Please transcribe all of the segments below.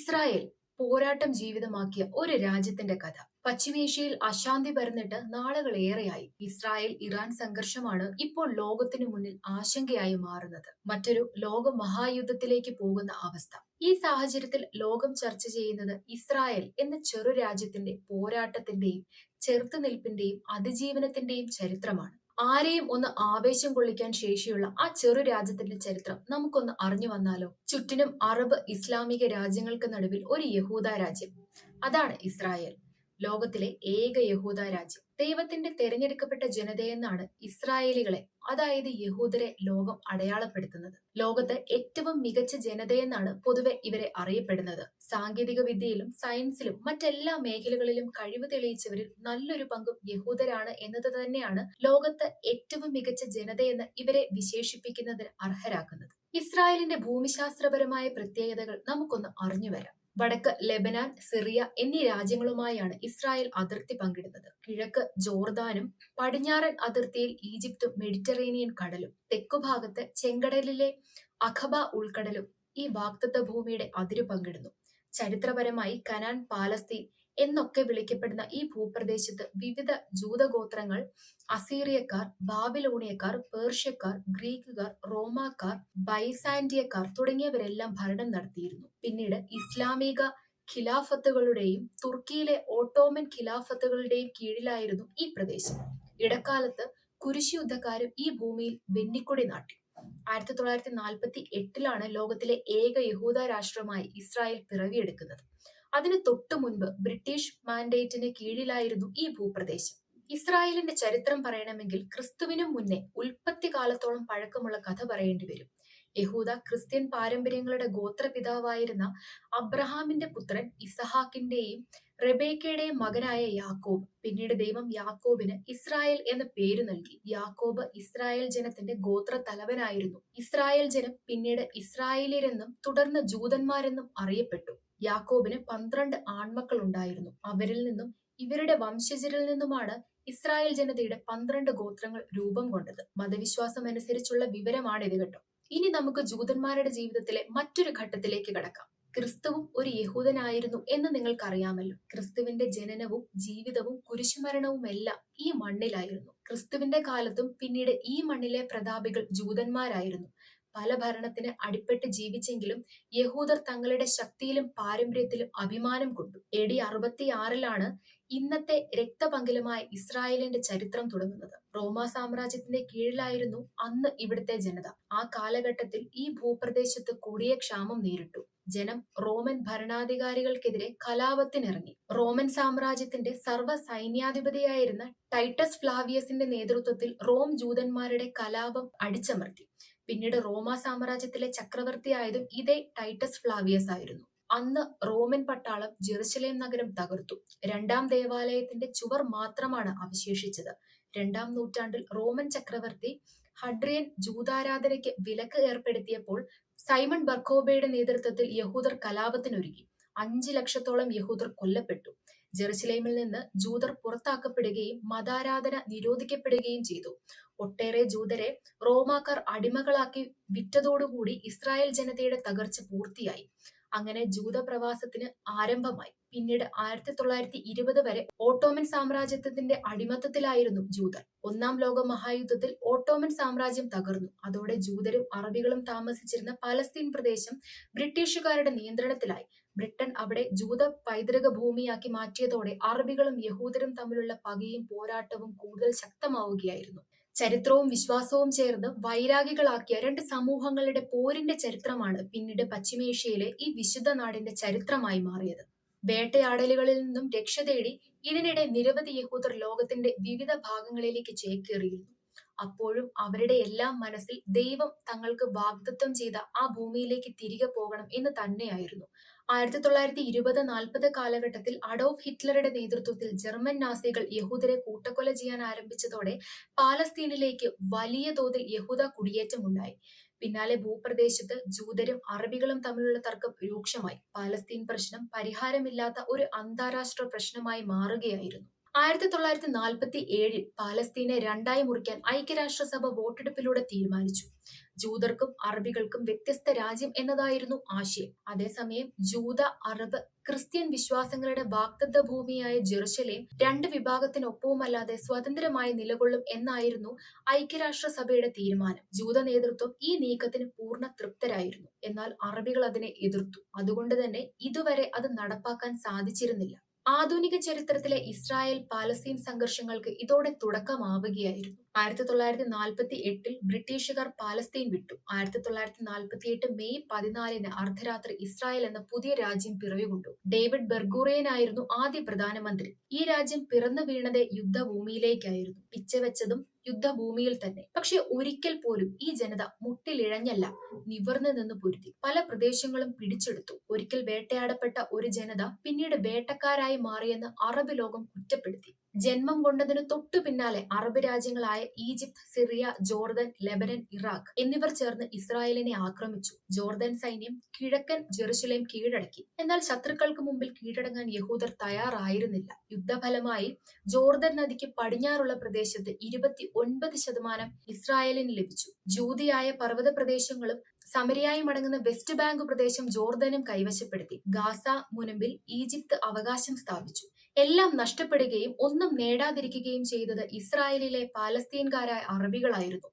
Israel പോരാട്ടം ജീവിതമാക്കിയ ഒരു രാജ്യത്തിന്റെ കഥ. പശ്ചിമേഷ്യയിൽ അശാന്തി പരന്നിട്ട് നാളുകളേറെയായി. ഇസ്രായേൽ ഇറാൻ സംഘർഷമാണ് ഇപ്പോൾ ലോകത്തിനു മുന്നിൽ ആശങ്കയായി മാറുന്നത്. മറ്റൊരു ലോക മഹായുദ്ധത്തിലേക്ക് പോകുന്ന അവസ്ഥ. ഈ സാഹചര്യത്തിൽ ലോകം ചർച്ച ചെയ്യുന്നത് ഇസ്രായേൽ എന്ന ചെറു രാജ്യത്തിന്റെ പോരാട്ടത്തിന്റെയും ചെറുത്തുനിൽപ്പിന്റെയും അതിജീവനത്തിന്റെയും ചരിത്രമാണ്. ആരെയും ഒന്ന് ആവേശം കൊള്ളിക്കാൻ ശേഷിയുള്ള ആ ചെറു രാജ്യത്തിന്റെ ചരിത്രം നമുക്കൊന്ന് അറിഞ്ഞു വന്നാലോ? ചുറ്റിനും അറബ് ഇസ്ലാമിക രാജ്യങ്ങൾക്ക് നടുവിൽ ഒരു യഹൂദ രാജ്യം. അതാണ് ഇസ്രായേൽ. ലോകത്തിലെ ഏക യഹൂദ രാജ്യം. ദൈവത്തിന്റെ തെരഞ്ഞെടുക്കപ്പെട്ട ജനതയെന്നാണ് ഇസ്രായേലികളെ അതായത് യഹൂദരെ ലോകം അടയാളപ്പെടുത്തുന്നത്. ലോകത്ത് ഏറ്റവും മികച്ച ജനതയെന്നാണ് പൊതുവെ ഇവരെ അറിയപ്പെടുന്നത്. സാങ്കേതിക വിദ്യയിലും സയൻസിലും മറ്റെല്ലാ മേഖലകളിലും കഴിവ് തെളിയിച്ചവരിൽ നല്ലൊരു പങ്കും യഹൂദരാണ് എന്നത് തന്നെയാണ് ലോകത്ത് ഏറ്റവും മികച്ച ജനതയെന്ന് ഇവരെ വിശേഷിപ്പിക്കുന്നതിന് അർഹരാക്കുന്നത്. ഇസ്രായേലിന്റെ ഭൂമിശാസ്ത്രപരമായ പ്രത്യേകതകൾ നമുക്കൊന്ന് അറിഞ്ഞു വരാം വടക്ക് ലെബനാൻ സിറിയ എന്നീ രാജ്യങ്ങളുമായാണ് ഇസ്രായേൽ അതിർത്തി പങ്കിടുന്നത്. കിഴക്ക് ജോർദാനും പടിഞ്ഞാറൻ അതിർത്തിയിൽ ഈജിപ്തും മെഡിറ്ററേനിയൻ കടലും തെക്കുഭാഗത്ത് ചെങ്കടലിലെ അഖബ ഉൾക്കടലും ഈ വാക്തത്വ ഭൂമിയുടെ അതിര് പങ്കിടുന്നു. ചരിത്രപരമായി കനാൻ പാലസ്തീൻ എന്നൊക്കെ വിളിക്കപ്പെടുന്ന ഈ ഭൂപ്രദേശത്ത് വിവിധ ജൂതഗോത്രങ്ങൾ അസീറിയക്കാർ ബാബിലോണിയക്കാർ പേർഷ്യക്കാർ ഗ്രീക്കുകാർ റോമാക്കാർ ബൈസാൻഡിയക്കാർ തുടങ്ങിയവരെല്ലാം ഭരണം നടത്തിയിരുന്നു. പിന്നീട് ഇസ്ലാമിക ഖിലാഫത്തുകളുടെയും തുർക്കിയിലെ ഓട്ടോമൻ ഖിലാഫത്തുകളുടെയും കീഴിലായിരുന്നു ഈ പ്രദേശം. ഇടക്കാലത്ത് കുരിശി യുദ്ധക്കാരും ഈ ഭൂമിയിൽ വെന്നിക്കൊടി നാട്ടി. ആയിരത്തി തൊള്ളായിരത്തി നാൽപ്പത്തി എട്ടിലാണ് ലോകത്തിലെ ഏക യഹൂദ രാഷ്ട്രമായി ഇസ്രായേൽ പിറവിയെടുക്കുന്നത്. അതിന് തൊട്ടു മുൻപ് ബ്രിട്ടീഷ് മാൻഡേറ്റിന് കീഴിലായിരുന്നു ഈ ഭൂപ്രദേശം. ഇസ്രായേലിന്റെ ചരിത്രം പറയണമെങ്കിൽ ക്രിസ്തുവിനും മുന്നേ ഉൽപ്പത്തി കാലത്തോളം പഴക്കമുള്ള കഥ പറയേണ്ടി വരും. യഹൂദ ക്രിസ്ത്യൻ പാരമ്പര്യങ്ങളുടെ ഗോത്രപിതാവായിരുന്ന അബ്രഹാമിന്റെ പുത്രൻ ഇസഹാക്കിന്റെയും റെബേക്കയുടെയും മകനായ യാക്കോബ്. പിന്നീട് ദൈവം യാക്കോബിന് ഇസ്രായേൽ എന്ന പേര് നൽകി. യാക്കോബ് ഇസ്രായേൽ ജനത്തിന്റെ ഗോത്ര തലവനായിരുന്നു ഇസ്രായേൽ ജനം പിന്നീട് ഇസ്രായേലിയരെന്നും തുടർന്ന് ജൂതന്മാരെന്നും അറിയപ്പെട്ടു. യാക്കോബിന് പന്ത്രണ്ട് ആൺമക്കൾ ഉണ്ടായിരുന്നു അവരിൽ നിന്നും ഇവരുടെ വംശജരിൽ നിന്നുമാണ് ഇസ്രായേൽ ജനതയുടെ പന്ത്രണ്ട് ഗോത്രങ്ങൾ രൂപം കൊണ്ടത്. മതവിശ്വാസം അനുസരിച്ചുള്ള വിവരമാണ് ഇത് കേട്ടോ. ഇനി നമുക്ക് ജൂതന്മാരുടെ ജീവിതത്തിലെ മറ്റൊരു ഘട്ടത്തിലേക്ക് കടക്കാം. ക്രിസ്തുവും ഒരു യഹൂദനായിരുന്നു എന്ന് നിങ്ങൾക്കറിയാമല്ലോ. ക്രിസ്തുവിന്റെ ജനനവും ജീവിതവും കുരിശുമരണവും എല്ലാം ഈ മണ്ണിലായിരുന്നു. ക്രിസ്തുവിന്റെ കാലത്തും പിന്നീട് ഈ മണ്ണിലെ പ്രതാപികൾ ജൂതന്മാരായിരുന്നു. പല ഭരണത്തിന് അടിപ്പെട്ട് ജീവിച്ചെങ്കിലും യഹൂദർ തങ്ങളുടെ ശക്തിയിലും പാരമ്പര്യത്തിലും അഭിമാനം കൊണ്ടു. എ ഡി അറുപത്തിയാറിലാണ് ഇന്നത്തെ രക്തപങ്കിലുമായ ഇസ്രായേലിന്റെ ചരിത്രം തുടങ്ങുന്നത്. റോമാ സാമ്രാജ്യത്തിന്റെ കീഴിലായിരുന്നു അന്ന് ഇവിടുത്തെ ജനത. ആ കാലഘട്ടത്തിൽ ഈ ഭൂപ്രദേശത്ത് കൂടിയ ക്ഷാമം നേരിട്ടു. ജനം റോമൻ ഭരണാധികാരികൾക്കെതിരെ കലാപത്തിനിറങ്ങി. റോമൻ സാമ്രാജ്യത്തിന്റെ സർവ സൈന്യാധിപതിയായിരുന്ന ടൈറ്റസ് ഫ്ലാവിയസിന്റെ നേതൃത്വത്തിൽ റോം ജൂതന്മാരുടെ കലാപം അടിച്ചമർത്തി. പിന്നീട് റോമ സാമ്രാജ്യത്തിലെ ചക്രവർത്തിയായതും ഇതേ ടൈറ്റസ് ഫ്ലാവിയസ് ആയിരുന്നു. അന്ന് റോമൻ പട്ടാളം ജെറുസലേം നഗരം തകർത്തു. രണ്ടാം ദേവാലയത്തിന്റെ ചുവർ മാത്രമാണ് അവശേഷിച്ചത്. രണ്ടാം നൂറ്റാണ്ടിൽ റോമൻ ചക്രവർത്തി ഹഡ്രിയൻ ജൂതാരാധനയ്ക്ക് വിലക്ക് ഏർപ്പെടുത്തിയപ്പോൾ സൈമൺ ബർക്കോബയുടെ നേതൃത്വത്തിൽ യഹൂദർ കലാപത്തിനൊരുങ്ങി. അഞ്ചു ലക്ഷത്തോളം യഹൂദർ കൊല്ലപ്പെട്ടു. ജെറുസലേമിൽ നിന്ന് ജൂതർ പുറത്താക്കപ്പെടുകയും മതാരാധന നിരോധിക്കപ്പെടുകയും ചെയ്തു. ഒട്ടേറെ ജൂതരെ റോമാക്കാർ അടിമകളാക്കി വിറ്റതോടുകൂടി ഇസ്രായേൽ ജനതയുടെ തകർച്ച പൂർത്തിയായി. അങ്ങനെ ജൂത പ്രവാസത്തിന് ആരംഭമായി. പിന്നീട് ആയിരത്തി തൊള്ളായിരത്തി ഇരുപത് വരെ ഓട്ടോമൻ സാമ്രാജ്യത്തിന്റെ അടിമത്തത്തിലായിരുന്നു ജൂതർ ഒന്നാം ലോക മഹായുദ്ധത്തിൽ ഓട്ടോമൻ സാമ്രാജ്യം തകർന്നു. അതോടെ ജൂതരും അറബികളും താമസിച്ചിരുന്ന പലസ്തീൻ പ്രദേശം ബ്രിട്ടീഷുകാരുടെ നിയന്ത്രണത്തിലായി. ബ്രിട്ടൻ അവിടെ ജൂത പൈതൃക ഭൂമിയാക്കി മാറ്റിയതോടെ അറബികളും യഹൂദരും തമ്മിലുള്ള പകയും പോരാട്ടവും കൂടുതൽ ശക്തമാവുകയായിരുന്നു. ചരിത്രവും വിശ്വാസവും ചേർന്ന് വൈരാഗികളാക്കിയ രണ്ട് സമൂഹങ്ങളുടെ പോരിന്റെ ചരിത്രമാണ് പിന്നീട് പശ്ചിമേഷ്യയിലെ ഈ വിശുദ്ധ നാടിന്റെ ചരിത്രമായി മാറിയത്. വേട്ടയാടലുകളിൽ നിന്നും രക്ഷ തേടി ഇതിനിടെ നിരവധി യഹൂദർ ലോകത്തിന്റെ വിവിധ ഭാഗങ്ങളിലേക്ക് ചേക്കേറിയിരുന്നു. അപ്പോഴും അവരുടെ എല്ലാം മനസ്സിൽ ദൈവം തങ്ങൾക്ക് വാഗ്ദത്വം ചെയ്ത ആ ഭൂമിയിലേക്ക് തിരികെ പോകണം എന്ന് തന്നെയായിരുന്നു. ആയിരത്തി തൊള്ളായിരത്തി ഇരുപത് നാൽപ്പത് കാലഘട്ടത്തിൽ അഡോഫ് ഹിറ്റ്ലറുടെ നേതൃത്വത്തിൽ ജർമ്മൻ നാസികൾ യഹൂദരെ കൂട്ടക്കൊല ചെയ്യാൻ ആരംഭിച്ചതോടെ പാലസ്തീനിലേക്ക് വലിയ തോതിൽ യഹൂദ കുടിയേറ്റമുണ്ടായി. പിന്നാലെ ഭൂപ്രദേശത്ത് ജൂതരും അറബികളും തമ്മിലുള്ള തർക്കം രൂക്ഷമായി. പാലസ്തീൻ പ്രശ്നം പരിഹാരമില്ലാത്ത ഒരു അന്താരാഷ്ട്ര പ്രശ്നമായി മാറുകയായിരുന്നു. ആയിരത്തി തൊള്ളായിരത്തി നാൽപ്പത്തി ഏഴിൽ പാലസ്തീനെ രണ്ടായി മുറിക്കാൻ ഐക്യരാഷ്ട്രസഭ വോട്ടെടുപ്പിലൂടെ തീരുമാനിച്ചു. ജൂതർക്കും അറബികൾക്കും വ്യത്യസ്ത രാജ്യം എന്നതായിരുന്നു ആശയം. അതേസമയം ജൂത അറബ് ക്രിസ്ത്യൻ വിശ്വാസങ്ങളുടെ വാഗ്ദത്ത ഭൂമിയായ ജെറുസലേം രണ്ട് വിഭാഗത്തിനൊപ്പവുമല്ലാതെ സ്വതന്ത്രമായി നിലകൊള്ളും എന്നായിരുന്നു ഐക്യരാഷ്ട്രസഭയുടെ തീരുമാനം. ജൂത നേതൃത്വം ഈ നീക്കത്തിന് പൂർണ തൃപ്തരായിരുന്നു. എന്നാൽ അറബികൾ അതിനെ എതിർത്തു. അതുകൊണ്ട് തന്നെ ഇതുവരെ അത് നടപ്പാക്കാൻ സാധിച്ചിരുന്നില്ല. ആധുനിക ചരിത്രത്തിലെ ഇസ്രായേൽ പാലസ്തീൻ സംഘർഷങ്ങൾക്ക് ഇതോടെ തുടക്കമാവുകയായിരുന്നു. ആയിരത്തി തൊള്ളായിരത്തി നാൽപ്പത്തി എട്ടിൽ ബ്രിട്ടീഷുകാർ പാലസ്തീൻ വിട്ടു. ആയിരത്തി തൊള്ളായിരത്തി നാൽപ്പത്തി എട്ട് മെയ് പതിനാലിന് അർദ്ധരാത്രി ഇസ്രായേൽ എന്ന പുതിയ രാജ്യം പിറവികൊണ്ടു. ഡേവിഡ് ബെർഗൂറേനായിരുന്നു ആദ്യ പ്രധാനമന്ത്രി. ഈ രാജ്യം പിറന്നു വീണത് യുദ്ധഭൂമിയിലേക്കായിരുന്നു. പിച്ചവെച്ചതും യുദ്ധഭൂമിയിൽ തന്നെ. പക്ഷെ ഒരിക്കൽ പോലും ഈ ജനത മുട്ടിലിഴഞ്ഞല്ല നിവർന്നു നിന്ന് പൊരുതി. പല പ്രദേശങ്ങളും പിടിച്ചെടുത്തു. ഒരിക്കൽ വേട്ടയാടപ്പെട്ട ഒരു ജനത പിന്നീട് വേട്ടക്കാരായി മാറിയെന്ന് അറബ് ലോകം കുറ്റപ്പെടുത്തി. ജന്മം കൊണ്ടതിനു തൊട്ടു പിന്നാലെ Arab രാജ്യങ്ങളായ Egypt Syria Jordan Lebanon Iraq എന്നിവർ ചേർന്ന് ഇസ്രായേലിനെ ആക്രമിച്ചു. ജോർദൻ സൈന്യം കിഴക്കൻ ജെറുസലേം കീഴടക്കി. എന്നാൽ ശത്രുക്കൾക്ക് മുമ്പിൽ കീഴടങ്ങാൻ യഹൂദർ തയ്യാറായിരുന്നില്ല. യുദ്ധഫലമായി ജോർദൻ നദിക്ക് പടിഞ്ഞാറുള്ള പ്രദേശത്ത് ഇരുപത്തി ഒൻപത് ശതമാനം ഇസ്രായേലിന് ലഭിച്ചു. ജൂതിയായ പർവത പ്രദേശങ്ങളും സമരിയായി മടങ്ങുന്ന വെസ്റ്റ് ബാങ്ക് പ്രദേശം ജോർദനും കൈവശപ്പെടുത്തി. ഗാസ മുനമ്പിൽ ഈജിപ്ത് അവകാശം സ്ഥാപിച്ചു. എല്ലാം നഷ്ടപ്പെടുകയും ഒന്നും നേടാതിരിക്കുകയും ചെയ്തത് ഇസ്രായേലിലെ പാലസ്തീൻകാരായ അറബികളായിരുന്നു.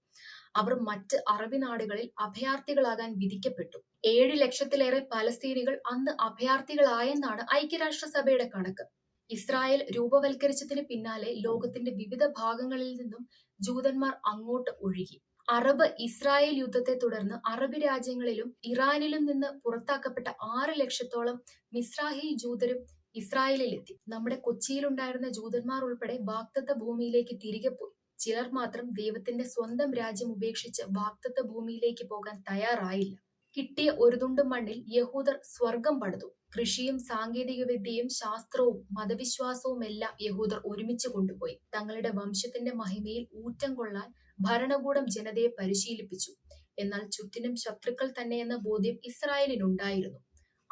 അവർ മറ്റ് അറബി നാടുകളിൽ അഭയാർത്ഥികളാകാൻ വിധിക്കപ്പെട്ടു. ഏഴ് ലക്ഷത്തിലേറെ പലസ്തീനികൾ അന്ന് അഭയാർത്ഥികളായെന്നാണ് ഐക്യരാഷ്ട്രസഭയുടെ കണക്ക്. ഇസ്രായേൽ രൂപവൽക്കരിച്ചതിന് പിന്നാലെ ലോകത്തിന്റെ വിവിധ ഭാഗങ്ങളിൽ നിന്നും ജൂതന്മാർ അങ്ങോട്ട് ഒഴുകി. അറബ് ഇസ്രായേൽ യുദ്ധത്തെ തുടർന്ന് അറബ് രാജ്യങ്ങളിലും ഇറാനിലും നിന്ന് പുറത്താക്കപ്പെട്ട ആറ് ലക്ഷത്തോളം മിസ്രാഹി ജൂതരും ഇസ്രായേലിലെത്തി. നമ്മുടെ കൊച്ചിയിലുണ്ടായിരുന്ന ജൂതന്മാർ ഉൾപ്പെടെ വാക്തത്വ ഭൂമിയിലേക്ക് തിരികെ പോയി. ചിലർ മാത്രം ദൈവത്തിന്റെ സ്വന്തം രാജ്യം ഉപേക്ഷിച്ച് വാക്തത്വ ഭൂമിയിലേക്ക് പോകാൻ തയ്യാറായില്ല. കിട്ടിയ ഒരു തുണ്ട് മണ്ണിൽ യഹൂദർ സ്വർഗം പണിതു. കൃഷിയും സാങ്കേതിക വിദ്യയും ശാസ്ത്രവും മതവിശ്വാസവും എല്ലാം യഹൂദർ ഒരുമിച്ച് കൊണ്ടുപോയി. തങ്ങളുടെ വംശത്തിന്റെ മഹിമയിൽ ഊറ്റം കൊള്ളാൻ ഭരണകൂടം ജനതയെ പരിശീലിപ്പിച്ചു. എന്നാൽ ചുറ്റിനും ശത്രുക്കൾ തന്നെയെന്ന ബോധ്യം ഇസ്രായേലിനുണ്ടായിരുന്നു.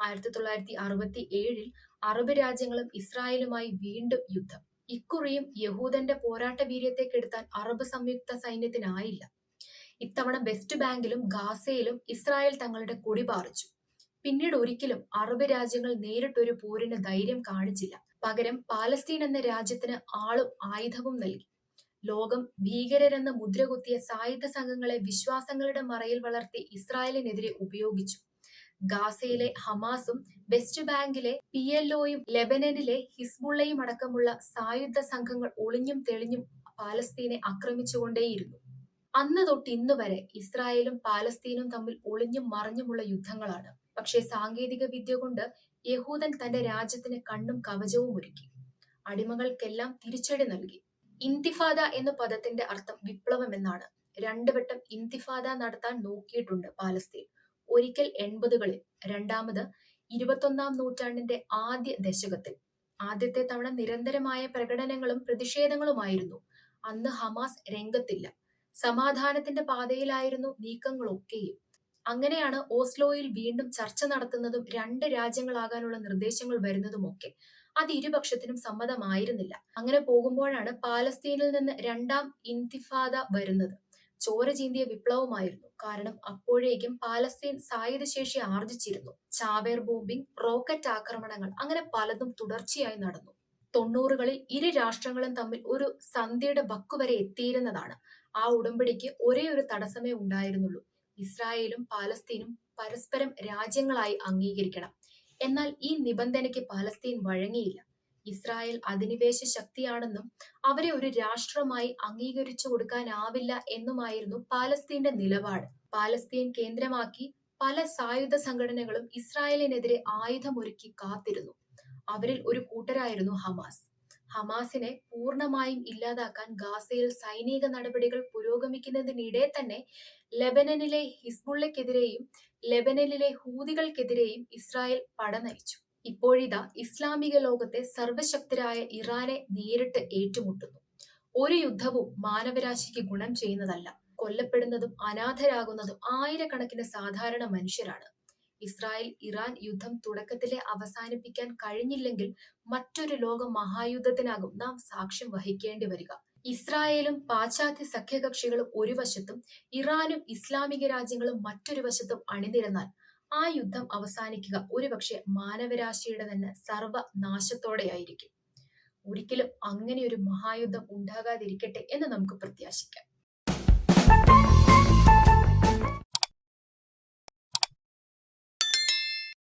ആയിരത്തി തൊള്ളായിരത്തി അറുപത്തി ഏഴിൽ അറബ് രാജ്യങ്ങളും ഇസ്രായേലുമായി വീണ്ടും യുദ്ധം. ഇക്കുറിയും യഹൂദന്റെ പോരാട്ട വീര്യത്തെ കെടുത്താൻ അറബ് സംയുക്ത സൈന്യത്തിനായില്ല. ഇത്തവണ വെസ്റ്റ് ബാങ്കിലും ഗാസയിലും ഇസ്രായേൽ തങ്ങളുടെ കൊടി പാറിച്ചു. പിന്നീട് ഒരിക്കലും അറബ് രാജ്യങ്ങൾ നേരിട്ടൊരു പോരിന് ധൈര്യം കാണിച്ചില്ല. പകരം പാലസ്തീൻ എന്ന രാജ്യത്തിന് ആളും ആയുധവും നൽകി. ലോകം ഭീകരരെന്ന് മുദ്രകുത്തിയ സായുധ സംഘങ്ങളെ വിശ്വാസങ്ങളുടെ മറയിൽ വളർത്തി ഇസ്രായേലിനെതിരെ ഉപയോഗിച്ചു. ഗാസയിലെ ഹമാസും വെസ്റ്റ് ബാങ്കിലെ പി എൽ ഒയും ലെബനനിലെ ഹിസ്ബുള്ളയും അടക്കമുള്ള സായുധ സംഘങ്ങൾ ഒളിഞ്ഞും തെളിഞ്ഞും പാലസ്തീനെ ആക്രമിച്ചുകൊണ്ടേയിരുന്നു. അന്ന് തൊട്ട് ഇന്ന് വരെ ഇസ്രായേലും പാലസ്തീനും തമ്മിൽ ഒളിഞ്ഞും മറിഞ്ഞുമുള്ള യുദ്ധങ്ങളാണ്. പക്ഷേ സാങ്കേതിക വിദ്യ കൊണ്ട് യഹൂദൻ തന്റെ രാജ്യത്തിന് കണ്ണും കവചവും ഒരുക്കി. അടിമകൾക്കെല്ലാം തിരിച്ചടി നൽകി. ഇന്തിഫാദ എന്ന പദത്തിന്റെ അർത്ഥം വിപ്ലവം എന്നാണ്. രണ്ടു വട്ടം ഇന്തിഫാദ നടത്താൻ നോക്കിയിട്ടുണ്ട് പാലസ്തീൻ. ഒരിക്കൽ എൺപതുകളിൽ രണ്ടാമത് ഇരുപത്തൊന്നാം നൂറ്റാണ്ടിന്റെ ആദ്യ ദശകത്തിൽ. ആദ്യത്തെ തവണ നിരന്തരമായ പ്രകടനങ്ങളും പ്രതിഷേധങ്ങളുമായിരുന്നു. അന്ന് ഹമാസ് രംഗത്തില്ല. സമാധാനത്തിന്റെ പാതയിലായിരുന്നു നീക്കങ്ങളൊക്കെയും. അങ്ങനെയാണ് ഓസ്ലോയിൽ വീണ്ടും ചർച്ച നടത്തുന്നതും രണ്ട് രാജ്യങ്ങളാകാനുള്ള നിർദ്ദേശങ്ങൾ വരുന്നതുമൊക്കെ. അത് ഇരുപക്ഷത്തിനും സമ്മതമായിരുന്നില്ല. അങ്ങനെ പോകുമ്പോഴാണ് പാലസ്തീനിൽ നിന്ന് രണ്ടാം ഇന്തിഫാദ വരുന്നത്. ചോര ചീന്തിയ വിപ്ലവമായിരുന്നു. കാരണം അപ്പോഴേക്കും പാലസ്തീൻ സായുധശേഷി ആർജിച്ചിരുന്നു. ചാവേർ ബോംബിംഗ് റോക്കറ്റ് ആക്രമണങ്ങൾ അങ്ങനെ പലതും തുടർച്ചയായി നടന്നു. തൊണ്ണൂറുകളിൽ ഇരു രാഷ്ട്രങ്ങളും തമ്മിൽ ഒരു സന്ധ്യയുടെ വക്കുവരെ എത്തിയിരുന്നതാണ്. ആ ഉടമ്പടിക്ക് ഒരേ ഒരു തടസ്സമേ ഉണ്ടായിരുന്നുള്ളൂ. ഇസ്രായേലും പാലസ്തീനും പരസ്പരം രാജ്യങ്ങളായി അംഗീകരിക്കണം. എന്നാൽ ഈ നിബന്ധനയ്ക്ക് പാലസ്തീൻ വഴങ്ങിയില്ല. ഇസ്രായേൽ അധിനിവേശ ശക്തിയാണെന്നും അവരെ ഒരു രാഷ്ട്രമായി അംഗീകരിച്ചു കൊടുക്കാനാവില്ല എന്നുമായിരുന്നു പാലസ്തീന്റെ നിലപാട്. പാലസ്തീൻ കേന്ദ്രമാക്കി പല സായുധ സംഘടനകളും ഇസ്രായേലിനെതിരെ ആയുധമൊരുക്കി കാത്തിരുന്നു. അവരിൽ ഒരു കൂട്ടരായിരുന്നു ഹമാസ്. ഹമാസിനെ പൂർണമായും ഇല്ലാതാക്കാൻ ഗാസയിൽ സൈനിക നടപടികൾ പുരോഗമിക്കുന്നതിനിടെ തന്നെ ലെബനനിലെ ഹിസ്ബുള്ളക്കെതിരെയും ലെബനനിലെ ഹൂതികൾക്കെതിരെയും ഇസ്രായേൽ പടനയിച്ചു. ഇപ്പോഴിതാ ഇസ്ലാമിക ലോകത്തെ സർവശക്തരായ ഇറാനെ നേരിട്ട് ഏറ്റുമുട്ടുന്നു. ഒരു യുദ്ധവും മാനവരാശിക്ക് ഗുണം ചെയ്യുന്നതല്ല. കൊല്ലപ്പെടുന്നതും അനാഥരാകുന്നതും ആയിരക്കണക്കിന് സാധാരണ മനുഷ്യരാണ്. ഇസ്രായേൽ ഇറാൻ യുദ്ധം തുടക്കത്തിലെ അവസാനിപ്പിക്കാൻ കഴിഞ്ഞില്ലെങ്കിൽ മറ്റൊരു ലോക മഹായുദ്ധത്തിനാകും നാം സാക്ഷ്യം വഹിക്കേണ്ടി വരിക. ഇസ്രായേലും പാശ്ചാത്യ സഖ്യകക്ഷികളും ഒരു വശത്തും ഇറാനും ഇസ്ലാമിക രാജ്യങ്ങളും മറ്റൊരു വശത്തും അണിനിരന്നാൽ ആ യുദ്ധം അവസാനിക്കുക ഒരുപക്ഷെ മാനവരാശിയുടെ തന്നെ സർവനാശത്തോടെയായിരിക്കും. ഒരിക്കലും അങ്ങനെ ഒരു മഹായുദ്ധം ഉണ്ടാകാതിരിക്കട്ടെ എന്ന് നമുക്ക് പ്രത്യാശിക്കാം.